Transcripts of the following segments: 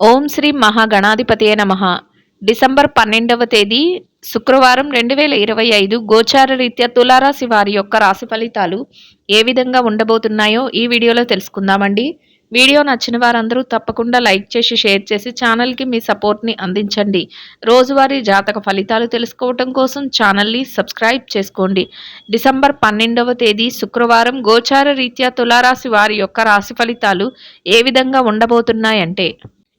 ఓం శ్రీ మహాగణాధిపతియే నమ. డిసెంబర్ పన్నెండవ తేదీ శుక్రవారం రెండు వేల ఇరవై ఐదు గోచార రీత్యా తులారాశి వారి యొక్క రాశి ఫలితాలు ఏ విధంగా ఉండబోతున్నాయో ఈ వీడియోలో తెలుసుకుందామండి. వీడియో నచ్చిన వారందరూ తప్పకుండా లైక్ చేసి షేర్ చేసి ఛానల్కి మీ సపోర్ట్ని అందించండి. రోజువారీ జాతక ఫలితాలు తెలుసుకోవటం కోసం ఛానల్ని సబ్స్క్రైబ్ చేసుకోండి. డిసెంబర్ పన్నెండవ తేదీ శుక్రవారం గోచార రీత్యా తులారాశి వారి యొక్క రాశి ఫలితాలు ఏ విధంగా ఉండబోతున్నాయంటే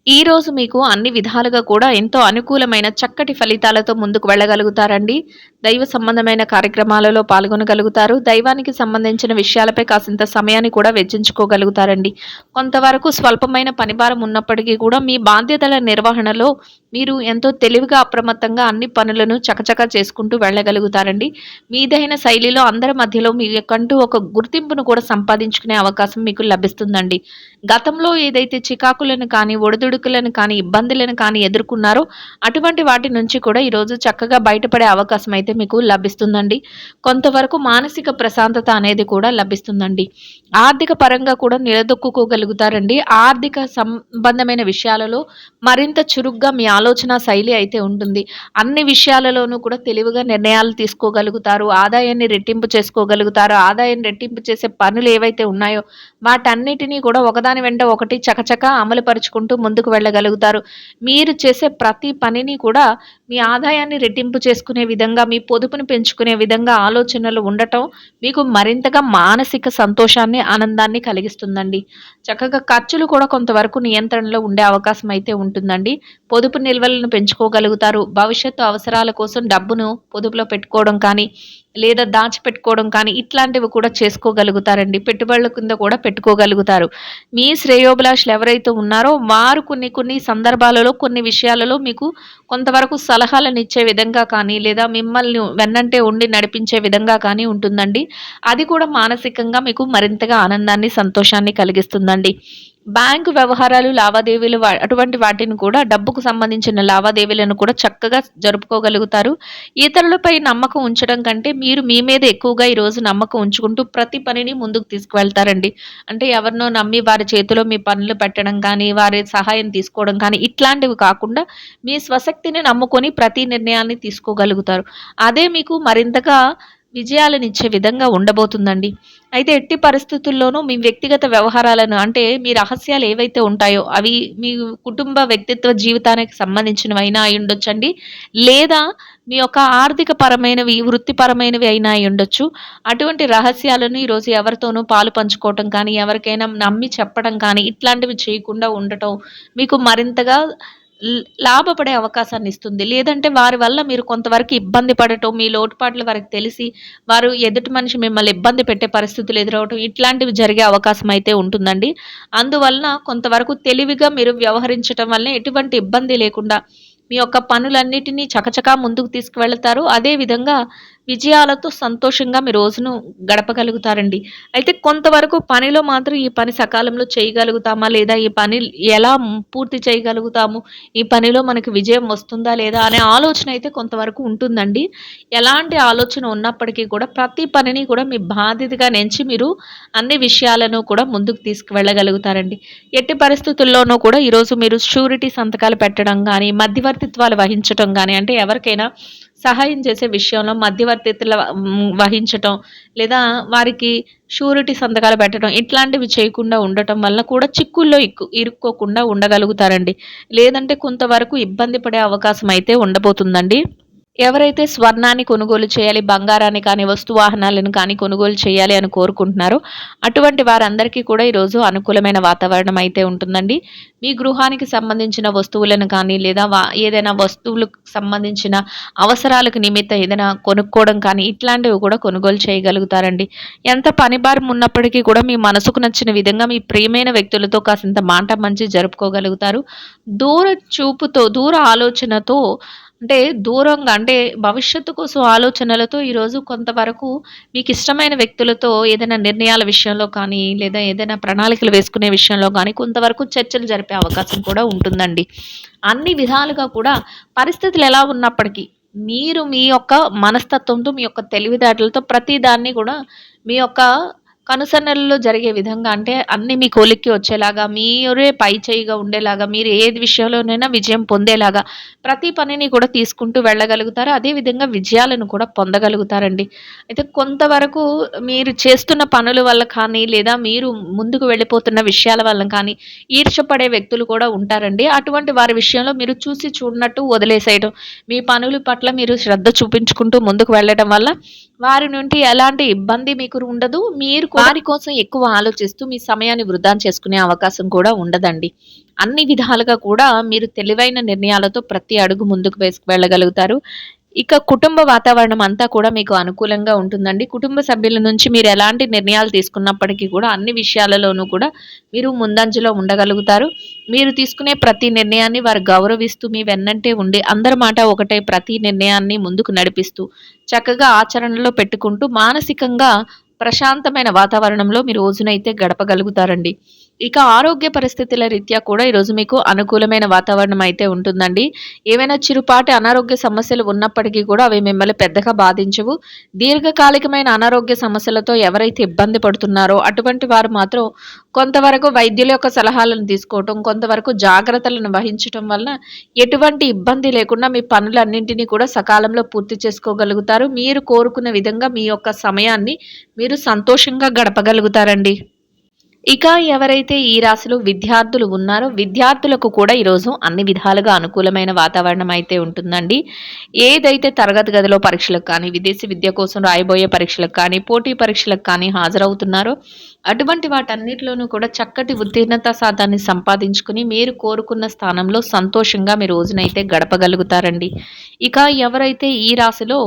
ఈ రోజు మీకు అన్ని విధాలుగా కూడా ఎంతో అనుకూలమైన చక్కటి ఫలితాలతో ముందుకు వెళ్ళగలుగుతారండి. దైవ సంబంధమైన కార్యక్రమాలలో పాల్గొనగలుగుతారు. దైవానికి సంబంధించిన విషయాలపై కాసింత సమయాన్ని కూడా వెచ్చించుకోగలుగుతారండి. కొంతవరకు స్వల్పమైన పనిభారం ఉన్నప్పటికీ కూడా మీ బాధ్యతల నిర్వహణలో మీరు ఎంతో తెలివిగా అప్రమత్తంగా అన్ని పనులను చకచకా చేసుకుంటూ వెళ్ళగలుగుతారండి. మీదైన శైలిలో అందరి మధ్యలో మీ మీకంటూ ఒక గుర్తింపును కూడా సంపాదించుకునే అవకాశం మీకు లభిస్తుందండి. గతంలో ఏదైతే చికాకులను కానీ ఒడిదుడుకులను కానీ ఇబ్బందులను కానీ ఎదుర్కొన్నారో అటువంటి వాటి నుంచి కూడా ఈరోజు చక్కగా బయటపడే అవకాశం అయితే మీకు లభిస్తుందండి. కొంతవరకు మానసిక ప్రశాంతత అనేది కూడా లభిస్తుందండి. ఆర్థిక పరంగా కూడా నిలదొక్కుకోగలుగుతారండి. ఆర్థిక సంబంధమైన విషయాలలో మరింత చురుగ్గా మీ ఆలోచన శైలి అయితే ఉంటుంది. అన్ని విషయాలలోనూ కూడా తెలివిగా నిర్ణయాలు తీసుకోగలుగుతారు. ఆదాయాన్ని రెట్టింపు చేసుకోగలుగుతారు. ఆదాయాన్ని రెట్టింపు చేసే పనులు ఏవైతే ఉన్నాయో వాటన్నిటినీ కూడా ఒకదాని వెంట ఒకటి చకచక అమలు పరుచుకుంటూ ముందుకు వెళ్ళగలుగుతారు. మీరు చేసే ప్రతి పనిని కూడా మీ ఆదాయాన్ని రెట్టింపు చేసుకునే విధంగా మీ పొదుపుని పెంచుకునే విధంగా ఆలోచనలు ఉండటం మీకు మరింతగా మానసిక సంతోషాన్ని ఆనందాన్ని కలిగిస్తుందండి. చక్కగా ఖర్చులు కూడా కొంతవరకు నియంత్రణలో ఉండే అవకాశం అయితే ఉంటుందండి. పొదుపు నిల్వలను పెంచుకోగలుగుతారు. భవిష్యత్తు అవసరాల కోసం డబ్బును పొదుపులో పెట్టుకోవడం కానీ లేదా దాచిపెట్టుకోవడం కానీ ఇట్లాంటివి కూడా చేసుకోగలుగుతారండి. పెట్టుబడుల కింద కూడా పెట్టుకోగలుగుతారు. మీ శ్రేయోభిలాషులు ఎవరైతే ఉన్నారో వారు కొన్ని కొన్ని సందర్భాలలో కొన్ని విషయాలలో మీకు కొంతవరకు సలహాలను ఇచ్చే విధంగా కానీ లేదా మిమ్మల్ని వెన్నంటే ఉండి నడిపించే విధంగా కానీ ఉంటుందండి. అది కూడా మానసికంగా మీకు మరింతగా ఆనందాన్ని సంతోషాన్ని కలిగిస్తుందండి. బ్యాంకు వ్యవహారాలు లావాదేవీలు అటువంటి వాటిని కూడా డబ్బుకు సంబంధించిన లావాదేవీలను కూడా చక్కగా జరుపుకోగలుగుతారు. ఇతరులపై నమ్మకం ఉంచడం కంటే మీరు మీ మీద ఎక్కువగా ఈరోజు నమ్మకం ఉంచుకుంటూ ప్రతి పనిని ముందుకు తీసుకువెళ్తారండి. అంటే ఎవరినో నమ్మి వారి చేతిలో మీ పనులు పెట్టడం కానీ వారి సహాయం తీసుకోవడం కానీ ఇట్లాంటివి కాకుండా మీ స్వశక్తిని నమ్ముకొని ప్రతి నిర్ణయాన్ని తీసుకోగలుగుతారు. అదే మీకు మరింతగా విజయాలనిచ్చే విధంగా ఉండబోతుందండి. అయితే ఎట్టి పరిస్థితుల్లోనూ మీ వ్యక్తిగత వ్యవహారాలను అంటే మీ రహస్యాలు ఏవైతే ఉంటాయో అవి మీ కుటుంబ వ్యక్తిత్వ జీవితానికి సంబంధించినవైనా అయి ఉండొచ్చండి. లేదా మీ యొక్క ఆర్థిక పరమైనవి వృత్తిపరమైనవి అయినా అయి ఉండొచ్చు. అటువంటి రహస్యాలను ఈరోజు ఎవరితోనూ పాలు పంచుకోవటం కానీ ఎవరికైనా నమ్మి చెప్పడం కానీ ఇట్లాంటివి చేయకుండా ఉండటం మీకు మరింతగా లాభపడే అవకాశాన్ని ఇస్తుంది. లేదంటే వారి వల్ల మీరు కొంతవరకు ఇబ్బంది పడటం మీ లోటుపాట్లు వారికి తెలిసి వారు ఎదుటి మనిషి మిమ్మల్ని ఇబ్బంది పెట్టే పరిస్థితులు ఎదురవటం ఇట్లాంటివి జరిగే అవకాశం అయితే ఉంటుందండి. అందువలన కొంతవరకు తెలివిగా మీరు వ్యవహరించటం వల్ల ఎటువంటి ఇబ్బంది లేకుండా మీ యొక్క పనులన్నిటినీ చకచకా ముందుకు తీసుకువెళ్తారు. అదేవిధంగా విజయాలతో సంతోషంగా మీ రోజును గడపగలుగుతారండి. అయితే కొంతవరకు పనిలో మాత్రం ఈ పని సకాలంలో చేయగలుగుతామా? లేదా ఈ పని ఎలా పూర్తి చేయగలుగుతాము? ఈ పనిలో మనకు విజయం వస్తుందా లేదా అనే ఆలోచన అయితే కొంతవరకు ఉంటుందండి. ఎలాంటి ఆలోచన ఉన్నప్పటికీ కూడా ప్రతి పనిని కూడా మీ బాధ్యతగా నెంచి మీరు అన్ని విషయాలను కూడా ముందుకు తీసుకువెళ్ళగలుగుతారండి. ఎట్టి పరిస్థితుల్లోనూ కూడా ఈరోజు మీరు షూరిటీ సంతకాలు పెట్టడం కానీ మధ్యవర్తిత్వాలు వహించడం కానీ అంటే ఎవరికైనా సహాయం చేసే విషయంలో మధ్యవర్తిత్తుల వహించటం లేదా వారికి షూరిటీ సంతకాలు పెట్టడం ఇట్లాంటివి చేయకుండా ఉండటం వల్ల కూడా చిక్కుల్లో ఇక్కు ఇరుక్కోకుండా ఉండగలుగుతారండి. లేదంటే కొంతవరకు ఇబ్బంది పడే అవకాశం అయితే ఉండబోతుందండి. ఎవరైతే స్వర్ణాన్ని కొనుగోలు చేయాలి బంగారాన్ని కానీ వస్తు వాహనాలను కానీ కొనుగోలు చేయాలి అని కోరుకుంటున్నారో అటువంటి వారందరికీ కూడా ఈరోజు అనుకూలమైన వాతావరణం అయితే ఉంటుందండి. మీ గృహానికి సంబంధించిన వస్తువులను కానీ లేదా ఏదైనా వస్తువులకు సంబంధించిన అవసరాలకు నిమిత్తం ఏదైనా కొనుక్కోవడం కానీ ఇట్లాంటివి కూడా కొనుగోలు చేయగలుగుతారండి. ఎంత పనిభారం ఉన్నప్పటికీ కూడా మీ మనసుకు నచ్చిన విధంగా మీ ప్రియమైన వ్యక్తులతో కాసింత మాట మంచి జరుపుకోగలుగుతారు. దూర చూపుతో దూర ఆలోచనతో అంటే దూరంగా అంటే భవిష్యత్తు కోసం ఆలోచనలతో ఈరోజు కొంతవరకు మీకు ఇష్టమైన వ్యక్తులతో ఏదైనా నిర్ణయాల విషయంలో కానీ లేదా ఏదైనా ప్రణాళికలు వేసుకునే విషయంలో కానీ కొంతవరకు చర్చలు జరిపే అవకాశం కూడా ఉంటుందండి. అన్ని విధాలుగా కూడా పరిస్థితులు ఎలా ఉన్నప్పటికీ మీరు మీ యొక్క మనస్తత్వంతో మీ యొక్క తెలివితేటలతో ప్రతి దాన్ని కూడా మీ యొక్క కనుసన్నలలో జరిగే విధంగా అంటే అన్ని మీ కొలిక్కి వచ్చేలాగా మీరే పై చేయిగా ఉండేలాగా మీరు ఏది విషయంలోనైనా విజయం పొందేలాగా ప్రతి పనిని కూడా తీసుకుంటూ వెళ్ళగలుగుతారు. అదేవిధంగా విజయాలను కూడా పొందగలుగుతారండి. అయితే కొంతవరకు మీరు చేస్తున్న పనుల వల్ల కానీ లేదా మీరు ముందుకు వెళ్ళిపోతున్న విషయాల వల్ల కానీ ఈర్షపడే వ్యక్తులు కూడా ఉంటారండి. అటువంటి వారి విషయంలో మీరు చూసి చూడనట్టు వదిలేసేయడం మీ పనుల పట్ల మీరు శ్రద్ధ చూపించుకుంటూ ముందుకు వెళ్ళడం వల్ల వారి నుండి ఎలాంటి ఇబ్బంది మీకు ఉండదు. మీరు వారి కోసం ఎక్కువ ఆలోచిస్తూ మీ సమయాన్ని వృధా చేసుకునే అవకాశం కూడా ఉండదండి. అన్ని విధాలుగా కూడా మీరు తెలివైన నిర్ణయాలతో ప్రతి అడుగు ముందుకు వేసుకు వెళ్ళగలుగుతారు. ఇక కుటుంబ వాతావరణం అంతా కూడా మీకు అనుకూలంగా ఉంటుందండి. కుటుంబ సభ్యుల నుంచి మీరు ఎలాంటి నిర్ణయాలు తీసుకున్నప్పటికీ కూడా అన్ని విషయాలలోనూ కూడా మీరు ముందంజలో ఉండగలుగుతారు. మీరు తీసుకునే ప్రతి నిర్ణయాన్ని వారు గౌరవిస్తూ మీ వెన్నంటే ఉండి అందరి మాట ఒకటే ప్రతి నిర్ణయాన్ని ముందుకు నడిపిస్తూ చక్కగా ఆచరణలో పెట్టుకుంటూ మానసికంగా ప్రశాంతమైన వాతావరణంలో మీరు రోజునైతే గడపగలుగుతారండి. ఇక ఆరోగ్య పరిస్థితుల రీత్యా కూడా ఈరోజు మీకు అనుకూలమైన వాతావరణం అయితే ఉంటుందండి. ఏవైనా చిరుపాటి అనారోగ్య సమస్యలు ఉన్నప్పటికీ కూడా అవి మిమ్మల్ని పెద్దగా బాధించవు. దీర్ఘకాలికమైన అనారోగ్య సమస్యలతో ఎవరైతే ఇబ్బంది పడుతున్నారో అటువంటి వారు మాత్రం కొంతవరకు వైద్యుల యొక్క సలహాలను తీసుకోవటం కొంతవరకు జాగ్రత్తలను వహించటం వలన ఎటువంటి ఇబ్బంది లేకుండా మీ పనులన్నింటినీ కూడా సకాలంలో పూర్తి చేసుకోగలుగుతారు. మీరు కోరుకున్న విధంగా మీ యొక్క సమయాన్ని మీరు సంతోషంగా గడపగలుగుతారండి. ఇక ఎవరైతే ఈ రాశిలో విద్యార్థులు ఉన్నారో విద్యార్థులకు కూడా ఈరోజు అన్ని విధాలుగా అనుకూలమైన వాతావరణం అయితే ఉంటుందండి. ఏదైతే తరగతి గదిలో పరీక్షలకు కానీ విదేశీ విద్య కోసం రాయబోయే పరీక్షలకు కానీ పోటీ పరీక్షలకు కానీ హాజరవుతున్నారో అటువంటి వాటన్నిటిలోనూ కూడా చక్కటి ఉత్తీర్ణత శాతాన్ని సంపాదించుకుని మీరు కోరుకున్న స్థానంలో సంతోషంగా మీ రోజునైతే గడపగలుగుతారండి. ఇక ఎవరైతే ఈ రాశిలో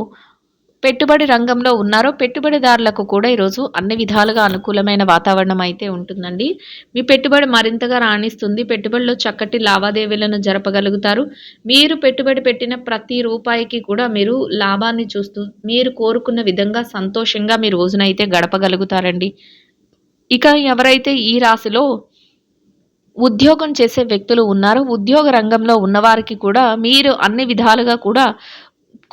పెట్టుబడి రంగంలో ఉన్నారో పెట్టుబడిదారులకు కూడా ఈరోజు అన్ని విధాలుగా అనుకూలమైన వాతావరణం అయితే ఉంటుందండి. మీ పెట్టుబడి మరింతగా రాణిస్తుంది. పెట్టుబడిలో చక్కటి లావాదేవీలను జరపగలుగుతారు. మీరు పెట్టుబడి పెట్టిన ప్రతి రూపాయికి కూడా మీరు లాభాన్ని చూస్తూ మీరు కోరుకున్న విధంగా సంతోషంగా మీ రోజునైతే గడపగలుగుతారండి. ఇక ఎవరైతే ఈ రాశిలో ఉద్యోగం చేసే వ్యక్తులు ఉన్నారో ఉద్యోగ రంగంలో ఉన్నవారికి కూడా మీరు అన్ని విధాలుగా కూడా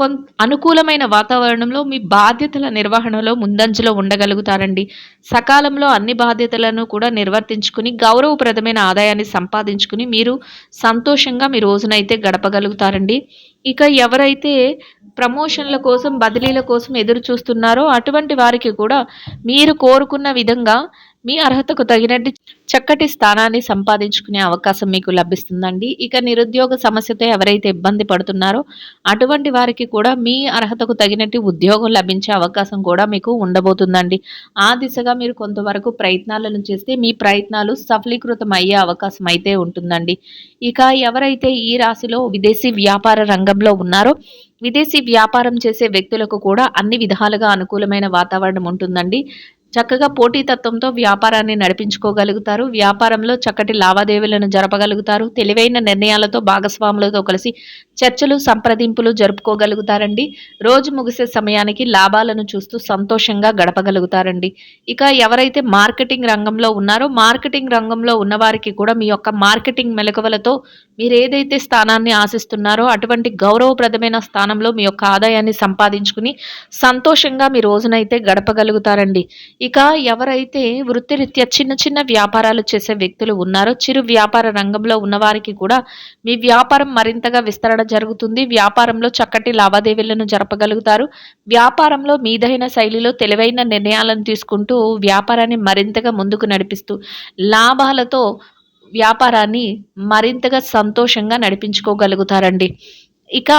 కొంత అనుకూలమైన వాతావరణంలో మీ బాధ్యతల నిర్వహణలో ముందంజలో ఉండగలుగుతారండి. సకాలంలో అన్ని బాధ్యతలను కూడా నిర్వర్తించుకుని గౌరవప్రదమైన ఆదాయాన్ని సంపాదించుకుని మీరు సంతోషంగా మీ రోజునైతే గడపగలుగుతారండి. ఇక ఎవరైతే ప్రమోషన్ల కోసం బదిలీల కోసం ఎదురు చూస్తున్నారో అటువంటి వారికి కూడా మీరు కోరుకున్న విధంగా మీ అర్హతకు తగినట్టు చక్కటి స్థానాన్ని సంపాదించుకునే అవకాశం మీకు లభిస్తుందండి. ఇక నిరుద్యోగ సమస్యతో ఎవరైతే ఇబ్బంది పడుతున్నారో అటువంటి వారికి కూడా మీ అర్హతకు తగినట్టు ఉద్యోగం లభించే అవకాశం కూడా మీకు ఉండబోతుందండి. ఆ దిశగా మీరు కొంతవరకు ప్రయత్నాలను చేస్తే మీ ప్రయత్నాలు సఫలీకృతం అయ్యే అవకాశం అయితే ఉంటుందండి. ఇక ఎవరైతే ఈ రాశిలో విదేశీ వ్యాపార రంగంలో ఉన్నారో విదేశీ వ్యాపారం చేసే వ్యక్తులకు కూడా అన్ని విధాలుగా అనుకూలమైన వాతావరణం ఉంటుందండి. చక్కగా పోటీతత్వంతో వ్యాపారాన్ని నడిపించుకోగలుగుతారు. వ్యాపారంలో చక్కటి లావాదేవీలను జరపగలుగుతారు. తెలివైన నిర్ణయాలతో భాగస్వాములతో కలిసి చర్చలు సంప్రదింపులు జరుపుకోగలుగుతారండి. రోజు ముగిసే సమయానికి లాభాలను చూస్తూ సంతోషంగా గడపగలుగుతారండి. ఇక ఎవరైతే మార్కెటింగ్ రంగంలో ఉన్నారో మార్కెటింగ్ రంగంలో ఉన్నవారికి కూడా మీ యొక్క మార్కెటింగ్ మెలకువలతో మీరు ఏదైతే స్థానాన్ని ఆశిస్తున్నారో అటువంటి గౌరవప్రదమైన స్థానంలో మీ యొక్క ఆదాయాన్ని సంపాదించుకుని సంతోషంగా మీ రోజునైతే గడపగలుగుతారండి. ఇక ఎవరైతే వృత్తిరీత్యా చిన్న చిన్న వ్యాపారాలు చేసే వ్యక్తులు ఉన్నారో చిరు వ్యాపార రంగంలో ఉన్నవారికి కూడా మీ వ్యాపారం మరింతగా విస్తరణ జరుగుతుంది. వ్యాపారంలో చక్కటి లావాదేవీలను జరపగలుగుతారు. వ్యాపారంలో మీదైన శైలిలో తెలివైన నిర్ణయాలను తీసుకుంటూ వ్యాపారాన్ని మరింతగా ముందుకు నడిపిస్తూ లాభాలతో వ్యాపారాన్ని మరింతగా సంతోషంగా నడిపించుకోగలుగుతారండి. ఇక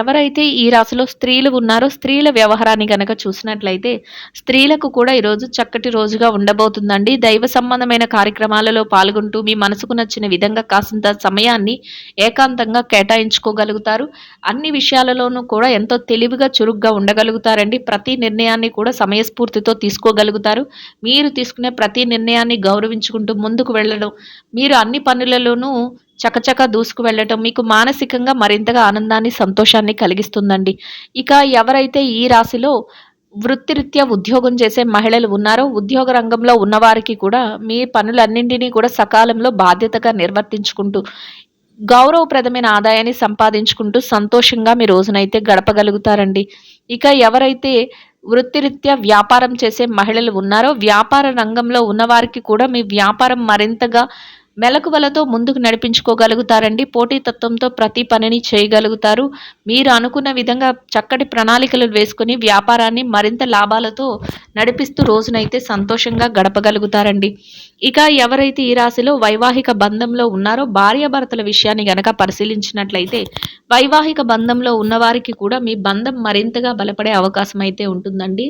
ఎవరైతే ఈ రాశిలో స్త్రీలు ఉన్నారో స్త్రీల వ్యవహారాన్ని కనుక చూసినట్లయితే స్త్రీలకు కూడా ఈరోజు చక్కటి రోజుగా ఉండబోతుందండి. దైవ సంబంధమైన కార్యక్రమాలలో పాల్గొంటూ మీ మనసుకు నచ్చిన విధంగా కాసింత సమయాన్ని ఏకాంతంగా కేటాయించుకోగలుగుతారు. అన్ని విషయాలలోనూ కూడా ఎంతో తెలివిగా చురుగ్గా ఉండగలుగుతారండి. ప్రతి నిర్ణయాన్ని కూడా సమయస్ఫూర్తితో తీసుకోగలుగుతారు. మీరు తీసుకునే ప్రతి నిర్ణయాన్ని గౌరవించుకుంటూ ముందుకు వెళ్ళడం మీరు అన్ని పనులలోనూ చకచక దూసుకు వెళ్ళటం మీకు మానసికంగా మరింతగా ఆనందాన్ని సంతోషాన్ని కలిగిస్తుందండి. ఇక ఎవరైతే ఈ రాశిలో వృత్తిరీత్యా ఉద్యోగం చేసే మహిళలు ఉన్నారో ఉద్యోగ రంగంలో ఉన్నవారికి కూడా మీ పనులన్నింటినీ కూడా సకాలంలో బాధ్యతగా నిర్వర్తించుకుంటూ గౌరవప్రదమైన ఆదాయాన్ని సంపాదించుకుంటూ సంతోషంగా మీ రోజునైతే గడపగలుగుతారండి. ఇక ఎవరైతే వృత్తిరీత్యా వ్యాపారం చేసే మహిళలు ఉన్నారో వ్యాపార రంగంలో ఉన్నవారికి కూడా మీ వ్యాపారం మరింతగా మెలకువలతో ముందుకు నడిపించుకోగలుగుతారండి. పోటీతత్వంతో ప్రతి పనిని చేయగలుగుతారు. మీరు అనుకున్న విధంగా చక్కటి ప్రణాళికలు వేసుకుని వ్యాపారాన్ని మరింత లాభాలతో నడిపిస్తూ రోజునైతే సంతోషంగా గడపగలుగుతారండి. ఇక ఎవరైతే ఈ రాశిలో వైవాహిక బంధంలో ఉన్నారో భార్యాభర్తల విషయాన్ని గనక పరిశీలించినట్లయితే వైవాహిక బంధంలో ఉన్నవారికి కూడా మీ బంధం మరింతగా బలపడే అవకాశం అయితే ఉంటుందండి.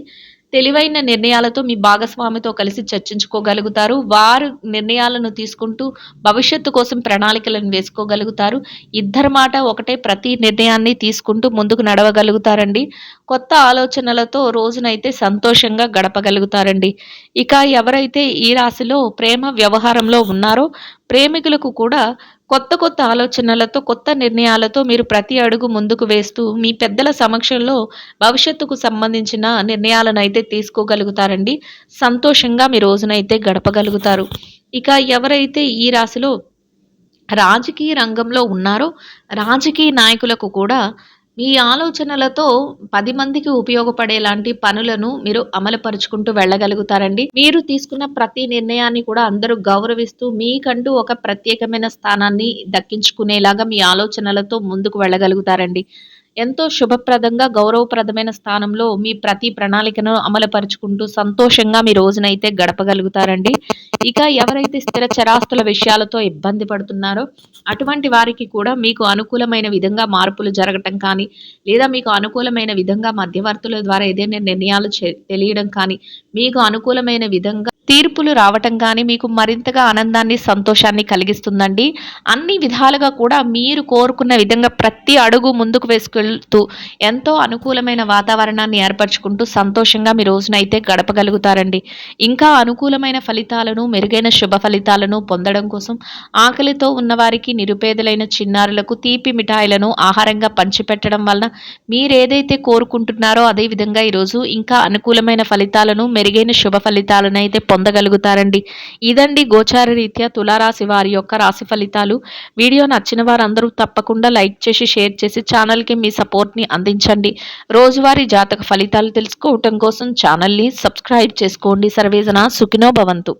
తెలివైన నిర్ణయాలతో మీ భాగస్వామితో కలిసి చర్చించుకోగలుగుతారు. వారు నిర్ణయాలను తీసుకుంటూ భవిష్యత్తు కోసం ప్రణాళికలను వేసుకోగలుగుతారు. ఇద్దరు మాట ఒకటే ప్రతి నిర్ణయాన్ని తీసుకుంటూ ముందుకు నడవగలుగుతారండి. కొత్త ఆలోచనలతో రోజునైతే సంతోషంగా గడపగలుగుతారండి. ఇక ఎవరైతే ఈ రాశిలో ప్రేమ వ్యవహారంలో ఉన్నారో ప్రేమికులకు కూడా కొత్త కొత్త ఆలోచనలతో కొత్త నిర్ణయాలతో మీరు ప్రతి అడుగు ముందుకు వేస్తూ మీ పెద్దల సమక్షంలో భవిష్యత్తుకు సంబంధించిన నిర్ణయాలను అయితే తీసుకోగలుగుతారండి. సంతోషంగా మీ రోజునైతే గడపగలుగుతారు. ఇక ఎవరైతే ఈ రాశిలో రాజకీయ రంగంలో ఉన్నారో రాజకీయ నాయకులకు కూడా మీ ఆలోచనలతో పది మందికి ఉపయోగపడేలాంటి పనులను మీరు అమలుపరుచుకుంటూ వెళ్ళగలుగుతారండి. మీరు తీసుకున్న ప్రతి నిర్ణయాన్ని కూడా అందరూ గౌరవిస్తూ మీకంటూ ఒక ప్రత్యేకమైన స్థానాన్ని దక్కించుకునేలాగా మీ ఆలోచనలతో ముందుకు వెళ్ళగలుగుతారండి. ఎంతో శుభప్రదంగా గౌరవప్రదమైన స్థానంలో మీ ప్రతి ప్రణాళికను అమలుపరుచుకుంటూ సంతోషంగా మీ రోజునైతే గడపగలుగుతారండి. ఇక ఎవరైతే స్థిర చరాస్తుల విషయాలతో ఇబ్బంది పడుతున్నారో అటువంటి వారికి కూడా మీకు అనుకూలమైన విధంగా మార్పులు జరగటం కానీ లేదా మీకు అనుకూలమైన విధంగా మధ్యవర్తుల ద్వారా ఏదైనా నిర్ణయాలు తెలియడం కానీ మీకు అనుకూలమైన విధంగా తీర్పులు రావటం కానీ మీకు మరింతగా ఆనందాన్ని సంతోషాన్ని కలిగిస్తుందండి. అన్ని విధాలుగా కూడా మీరు కోరుకున్న విధంగా ప్రతి అడుగు ముందుకు వేసుకెళ్తూ ఎంతో అనుకూలమైన వాతావరణాన్ని ఏర్పరచుకుంటూ సంతోషంగా మీ రోజునైతే గడపగలుగుతారండి. ఇంకా అనుకూలమైన ఫలితాలను మెరుగైన శుభ ఫలితాలను పొందడం కోసం ఆకలితో ఉన్నవారికి నిరుపేదలైన చిన్నారులకు తీపి మిఠాయిలను ఆహారంగా పంచిపెట్టడం వలన మీరేదైతే కోరుకుంటున్నారో అదేవిధంగా ఈరోజు ఇంకా అనుకూలమైన ఫలితాలను మెరుగైన శుభ ఫలితాలను అయితే పొందగలుగుతారండి. ఇదండి గోచార రీత్యా తులారాశి వారి యొక్క రాశి ఫలితాలు. వీడియో నచ్చిన వారందరూ తప్పకుండా లైక్ చేసి షేర్ చేసి ఛానల్కి మీ సపోర్ట్ని అందించండి. రోజువారీ జాతక ఫలితాలు తెలుసుకోవటం కోసం ఛానల్ని సబ్స్క్రైబ్ చేసుకోండి. సర్వేజన సుఖినో భవంతు.